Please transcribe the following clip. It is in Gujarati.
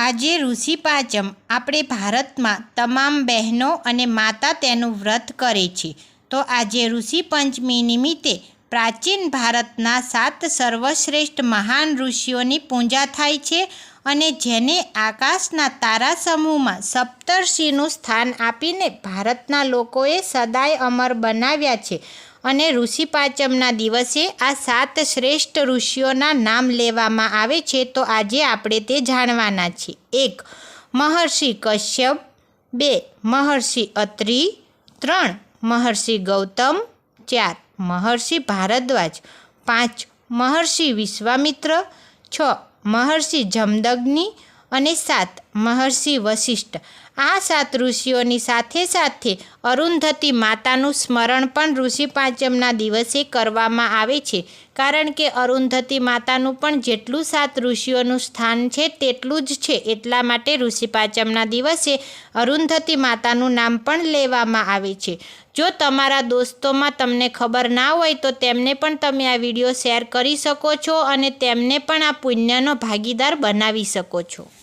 આજે ઋષિ પાંચમ આપણે ભારતમાં તમામ બહેનો અને માતા તેનું વ્રત કરે છે. તો આજે ઋષિ પંચમી નિમિત્તે પ્રાચીન ભારતના સાત સર્વશ્રેષ્ઠ મહાન ઋષિઓની પૂજા થાય છે અને જેને આકાશના તારા સમૂહમાં સપ્તર્ષિનું સ્થાન આપીને ભારતના લોકોએ સદાય અમર બનાવ્યા છે. અને ઋષિ પાંચમના દિવસે આ સાત શ્રેષ્ઠ ઋષિઓના નામ લેવામાં આવે છે, તો આજે આપણે તે જાણવાના છીએ. એક, મહર્ષિ કશ્યપ. બે, મહર્ષિ અત્રિ. ત્રણ, મહર્ષિ ગૌતમ. ચાર, મહર્ષિ ભારદ્વાજ. પાંચ, મહર્ષિ વિશ્વામિત્ર. છ, મહર્ષિ જમદગ્નિ. અને સાત મહર્ષિ વશિષ્ઠ. આ સાત ઋષિઓની સાથે સાથે અરુંધતી માતાનું સ્મરણ પણ ઋષિ પાંચમના દિવસે કરવામાં આવે છે. કારણ કે અરુંધતી માતાનું પણ જેટલું સાત ઋષિઓનું સ્થાન છે, તેટલું જ છે. એટલા માટે ઋષિ પાંચમના દિવસે અરુંધતી માતાનું નામ પણ લેવામાં આવે છે. જો તમારા દોસ્તોમાં તમને ખબર ના હોય, તો તેમને પણ તમે આ વીડિયો શેર કરી શકો છો અને તેમને પણ આ પુણ્યનો ભાગીદાર બનાવી શકો છો.